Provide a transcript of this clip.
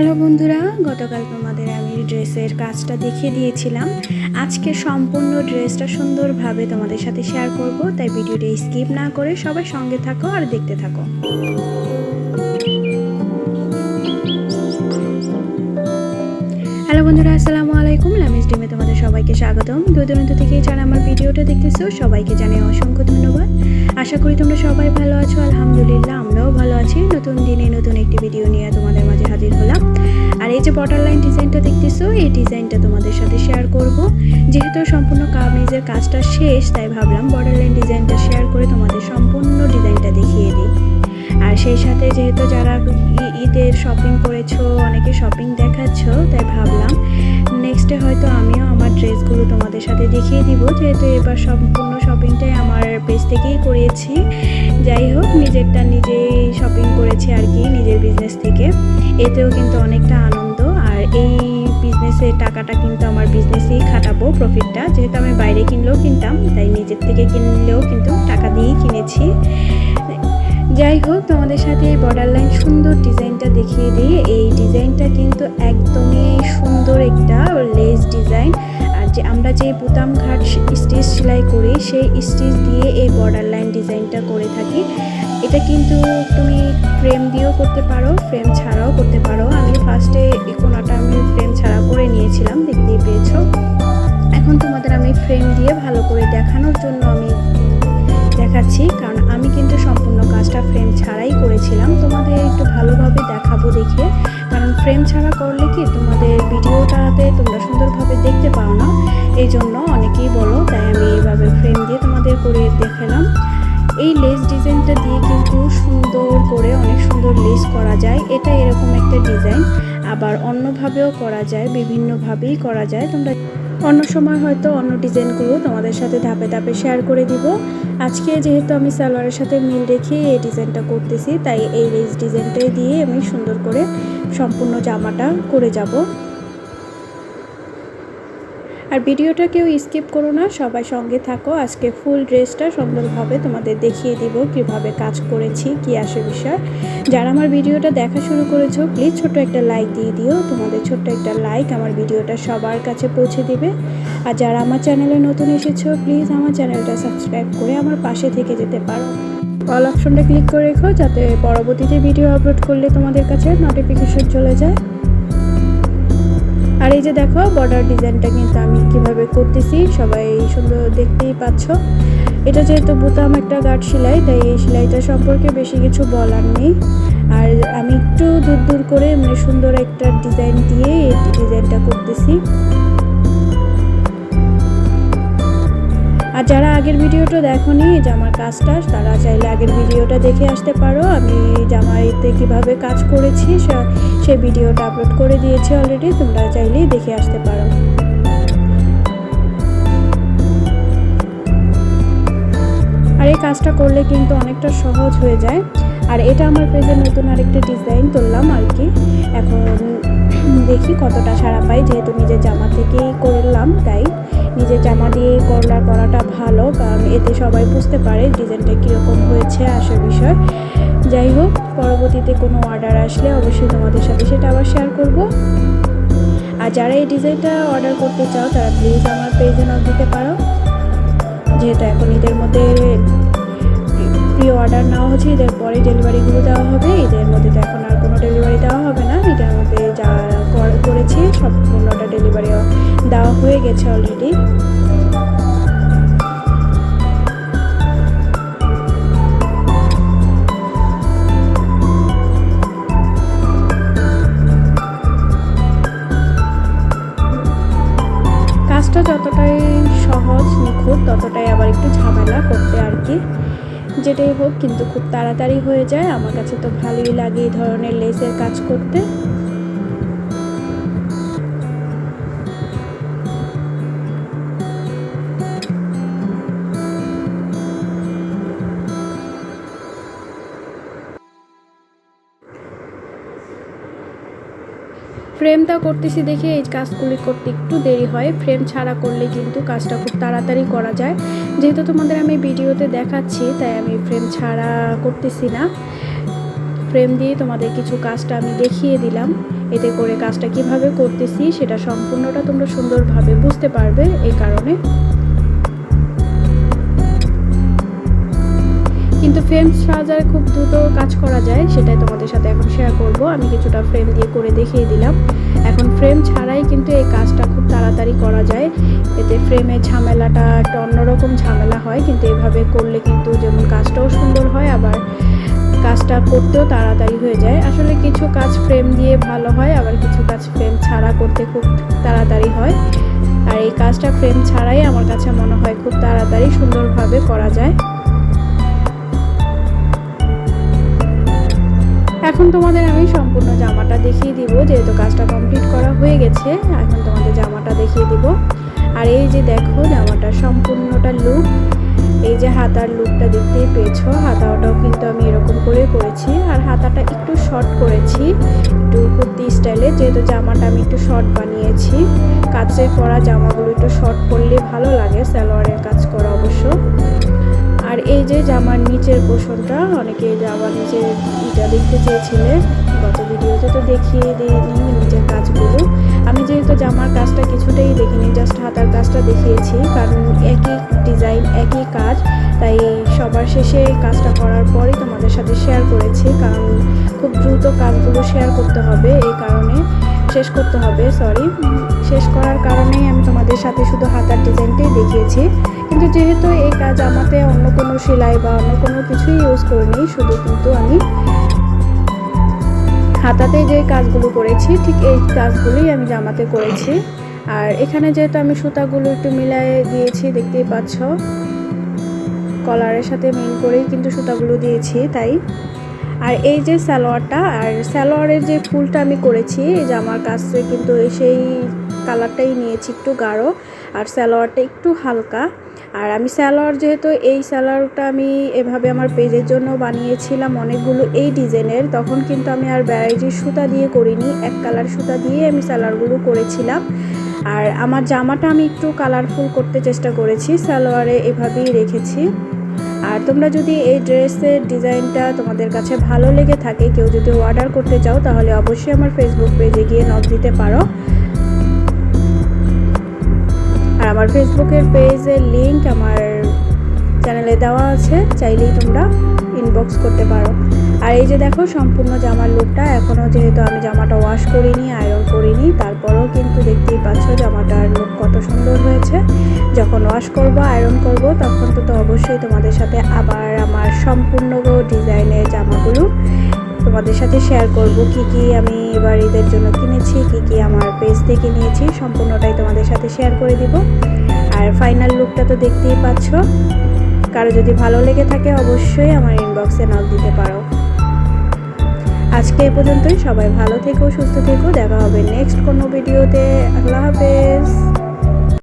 Hello বন্ধুরা, গতকাল তোমাদের আমি ড্রেসের কাজটা দেখিয়ে দিয়েছিলাম। আজকে সম্পূর্ণ ড্রেসটা সুন্দরভাবে তোমাদের সাথে শেয়ার করব, তাই ভিডিওটা স্কিপ না করে সবাই সঙ্গে থাকো আর দেখতে থাকো। হ্যালো বন্ধুরা, আসসালামু আলাইকুম। লামিস ডিমে তোমাদের সবাইকে স্বাগতম। দূর দূরান্ত থেকে যারা আমার ভিডিওটা দেখতেছো, সবাইকে জানাই অসংখ্য ধন্যবাদ। আশা করি তোমরা সবাই ভালো আছো। আলহামদুলিল্লাহ আমরাও ভালো আছি। নতুন দিনে নতুন একটি ভিডিও নিয়ে তোমাদের মাঝে হাজির হলাম। আর এই যে বর্ডার লাইন ডিজাইনটা দেখতেছো, এই ডিজাইনটা তোমাদের সাথে শেয়ার করব। যেহেতু সম্পূর্ণ কামিজের কাজটা শেষ, তাই ভাবলাম বর্ডার লাইন ডিজাইনটা শেয়ার করে তোমাদের সম্পূর্ণ সেই সাথে যেহেতু যারা ঈদের শপিং করেছ, অনেকে শপিং দেখাচ্ছ, তাই ভাবলাম নেক্সটে হয়তো আমিও আমার ড্রেসগুলো তোমাদের সাথে দেখিয়ে দিব। যেহেতু এবার সম্পূর্ণ শপিংটাই আমার পেজ থেকেই করিয়েছি যাই হোক, নিজেরটা নিজেই শপিং করেছি আর কি, নিজের বিজনেস থেকে। এতেও কিন্তু অনেকটা আনন্দ। আর এই বিজনেসের টাকাটা কিন্তু আমার বিজনেসেই খাটাবো প্রফিটটা যেহেতু আমি বাইরে কিনলেও কিনতাম, তাই নিজের থেকে কিনলেও কিন্তু টাকা দিয়েই কিনেছি। যাই হোক তোমাদের সাথে এই বর্ডার লাইন সুন্দর ডিজাইনটা দেখিয়ে দিই। এই ডিজাইনটা কিন্তু একদমই সুন্দর একটা লেস ডিজাইন আর যে আমরা যে বুতাম ঘাট স্টিচ সেলাই করি, সেই স্টিচ দিয়ে এই বর্ডার লাইন ডিজাইনটা করে থাকি। এটা কিন্তু তুমি ফ্রেম দিয়েও করতে পারো ফ্রেম ছাড়াও করতে ফ্রেম ছাড়া করলে কি তোমাদের ভিডিওটাতে তোমরা সুন্দরভাবে দেখতে পাও না? এই জন্য অনেকেই বলো, তাই আমি এইভাবে ফ্রেম দিয়ে তোমাদের করে দেখালাম। এই লেস ডিজাইনটা দিয়ে কিন্তু সুন্দর করে, অনেক সুন্দর লেস করা যায়। এটা এরকম একটা ডিজাইন। আবার অন্যভাবেও করা যায়, বিভিন্নভাবেই করা যায়। তোমরা অন্য সময় হয়তো অন্য ডিজাইনগুলো তোমাদের সাথে ধাপে ধাপে শেয়ার করে দিব। আজকে যেহেতু আমি সালোয়ারের সাথে মিল রেখে এই ডিজাইনটা করতেছি, তাই এই লেস ডিজাইনটাই দিয়ে আমি সুন্দর করে সম্পূর্ণ জামাটা করে যাব। আর ভিডিওটা কেউ স্কিপ করো না, সবাই সঙ্গে থাকো। আজকে ফুল ড্রেসটা সুন্দরভাবে তোমাদের দেখিয়ে দিব কীভাবে কাজ করেছি, কি আসে বিষয়। যারা আমার ভিডিওটা দেখা শুরু করেছ প্লিজ ছোট্ট একটা লাইক দিয়ে দিও। তোমাদের ছোট্ট একটা লাইক আমার ভিডিওটা সবার কাছে পৌঁছে দিবে। আর যারা আমার চ্যানেলে নতুন এসেছ প্লিজ আমার চ্যানেলটা সাবস্ক্রাইব করে আমার পাশে থেকে যেতে পারো। অল অপশনটা ক্লিক করে রেখো, যাতে পরবর্তীতে ভিডিও আপলোড করলে তোমাদের কাছে নোটিফিকেশন চলে যায়। আর এই যে দেখো বর্ডার ডিজাইনটা কিন্তু আমি কীভাবে করতেছি, সবাই সুন্দর দেখতেই পাচ্ছ। এটা যেহেতু বুতাম একটা গাঢ় সেলাই, তাই এই সেলাইটা সম্পর্কে বেশি কিছু বলার নেই। আর আমি একটু দূর দূর করে মানে সুন্দর একটা ডিজাইন দিয়ে এই ডিজাইনটা করতেছি ভিডিওটা দেখোনি জামার কাজটা, তারা চাইলে আগের ভিডিওটা দেখে আসতে পারো। আমি জামাইতে কীভাবে কাজ করেছি, সে- ভিডিওটা আপলোড করে দিয়েছি অলরেডি তোমরা চাইলেই দেখে আসতে পারো। আর এই কাজটা করলে কিন্তু অনেকটা সহজ হয়ে যায়। আর এটা আমার পেজে নতুন আরেকটা ডিজাইন তুললাম আর কি। এখন দেখি কতটা সারা পাই, যেহেতু নিজের জামা থেকেই করলাম, তাই। নিজের জামা দিয়ে করলা করাটা ভালো, কারণ এতে সবাই বুঝতে পারে ডিজাইনটা কীরকম হয়েছে আসে বিষয়। যাই হোক, পরবর্তীতে কোনো অর্ডার আসলে অবশ্যই তোমাদের সাথে সেটা আবার শেয়ার করব। আর যারা এই ডিজাইনটা অর্ডার করতে চাও, তারা প্লিজ আমার পেজে নক দিতে পারো। যেহেতু এখন ঈদের মধ্যে প্রি অর্ডার নেওয়া হচ্ছে, ঈদের পরে ডেলিভারিগুলো দেওয়া হবে। ঈদের মধ্যে তো এখন আর কোনো ডেলিভারি দেওয়া হবে না। ঈদের মধ্যে যা কর- করেছি, সম্পূর্ণটা ডেলিভারি দেওয়া হয়ে গেছে অলরেডি কাজটা যতটাই সহজ, নিখুঁত, ততটাই আবার একটু ঝামেলা করতে আর কি। যেটাই হোক, কিন্তু খুব তাড়াতাড়ি হয়ে যায়। আমার কাছে তো ভালোই লাগে এই ধরনের লেসের কাজ করতে। ফ্রেমটা করতেছি দেখে এই কাজগুলি করতে একটু দেরি হয়। ফ্রেম ছাড়া করলে কিন্তু কাজটা খুব তাড়াতাড়ি করা যায়। যেহেতু তোমাদের আমি ভিডিওতে দেখাচ্ছি, তাই আমি ফ্রেম ছাড়া করতেছি না। ফ্রেম দিয়ে তোমাদের কিছু কাজটা আমি দেখিয়ে দিলাম। এতে করে কাজটা কীভাবে করতেছি সেটা সম্পূর্ণটা তোমরা সুন্দরভাবে বুঝতে পারবে এই কারণে। ফ্রেম সাজার খুব দ্রুত কাজ করা যায়, সেটাই তোমাদের সাথে এখন শেয়ার করব। আমি কিছুটা ফ্রেম দিয়ে করে দেখিয়ে দিলাম। এখন ফ্রেম ছাড়াই কিন্তু এই কাজটা খুব তাড়াতাড়ি করা যায়। এতে ফ্রেমের ঝামেলাটা একটা অন্যরকম ঝামেলা হয়, কিন্তু এভাবে করলে কিন্তু যেমন কাজটাও সুন্দর হয়, আবার কাজটা করতেও তাড়াতাড়ি হয়ে যায়। আসলে কিছু কাজ ফ্রেম দিয়ে ভালো হয়, আবার কিছু কাজ ফ্রেম ছাড়া করতে খুব তাড়াতাড়ি হয়। আর এই কাজটা ফ্রেম ছাড়াই আমার কাছে মনে হয় খুব তাড়াতাড়ি সুন্দরভাবে করা যায়। এখন তোমাদের আমি সম্পূর্ণ জামাটা দেখিয়ে দিব, যেহেতু কাজটা কমপ্লিট করা হয়ে গেছে, এখন তোমাদের জামাটা দেখিয়ে দিব। আর এই যে দেখো জামাটা সম্পূর্ণটা লুক এই যে হাতার লুকটা দেখতেই পেয়েছ, হাতাটাও কিন্তু আমি এরকম করে করেছি, আর হাতাটা একটু শর্ট করেছি, একটু কুর্তি স্টাইলে যেহেতু জামাটা আমি একটু শর্ট বানিয়েছি কাজে পরা জামাগুলো একটু শর্ট করলে ভালো লাগে, সালোয়ারের কাজ করা অবশ্য। আর এই যে জামার নিচের পোষণটা, অনেকে জামার নিচে এটা দেখতে চেয়েছিলে, গত ভিডিওতে তো দেখিয়ে দিইনি নিচের কাজগুলো। আমি যেহেতু জামার কাজটা কিছুটাই দেখিনি জাস্ট হাতার কাজটা দেখিয়েছি, কারণ একই ডিজাইন একই কাজ, তাই সবার শেষে কাজটা করার পরই তোমাদের সাথে শেয়ার করেছি, কারণ খুব দ্রুত কাজগুলো শেয়ার করতে হবে, এই কারণে শেষ করতে হবে সরি শেষ করার কারণেই আমি তোমাদের সাথে শুধু হাতার ডিজাইনটাই দেখিয়েছি। কিন্তু যেহেতু এই কাজ আমাতে অন্য কোনো সেলাই বা অন্য কোনো কিছুই ইউজ করিনি, শুধু কিন্তু আমি হাতাতে যে কাজগুলো করেছি, ঠিক এই কাজগুলোই আমি জামাতে করেছি। আর এখানে যেহেতু আমি সুতাগুলো একটু মিলাই দিয়েছি, দেখতেই পাচ্ছ। কলারের সাথে মিল করেই কিন্তু সুতাগুলো দিয়েছি, তাই আর এই যে সালোয়ারটা, আর সালোয়ারের যে ফুলটা আমি করেছি জামার কাছে কিন্তু সেই কালারটাই নিয়েছি একটু গাঢ়, আর সালোয়ারটা একটু হালকা। আর আমি স্যালোয়ার যেহেতু, এই স্যালোয়ারটা আমি এভাবে আমার পেজের জন্য বানিয়েছিলাম অনেকগুলো এই ডিজাইনের, তখন কিন্তু আমি আর ভ্যারাইটির সুতা দিয়ে করিনি, এক কালার সুতা দিয়ে আমি স্যালোয়ারগুলো করেছিলাম। আর আমার জামাটা আমি একটু কালারফুল করতে চেষ্টা করেছি, সালোয়ারে এভাবেই রেখেছি। আর তোমরা যদি এই ড্রেসের ডিজাইনটা তোমাদের কাছে ভালো লেগে থাকে, কেউ যদি অর্ডার করতে চাও, তাহলে অবশ্যই আমার ফেসবুক পেজে গিয়ে নক দিতে পারো। আর আমার ফেসবুকের পেজের লিঙ্ক আমার চ্যানেলে দেওয়া আছে, চাইলেই তোমরা ইনবক্স করতে পারো। আর এই যে দেখো, সম্পূর্ণ জামার লুকটা এখনও যেহেতু আমি জামাটা ওয়াশ করিনি আয়রন করিনি, তারপরেও কিন্তু দেখতেই পাচ্ছ যখন ওয়াশ করব আয়রন করব, তখন তো অবশ্যই তোমাদের সাথে আবার আমার সম্পূর্ণ ডিজাইনের জামাগুলো তোমাদের সাথে শেয়ার করব। কি কি আমি এবার ঈদের জন্য কিনেছি, কি কি আমার পেজ থেকে নিয়েছি, সম্পূর্ণটাই তোমাদের সাথে শেয়ার করে দিব। আর ফাইনাল লুকটা তো দেখতেই পাচ্ছ। কারও যদি ভালো লেগে থাকে, অবশ্যই আমার ইনবক্সে নক দিতে পারো। আজকে এ পর্যন্তই। সবাই ভালো থেকো, সুস্থ থেকো। দেখা হবে নেক্সট কোনো ভিডিওতে আল্লাহ হাফেজ।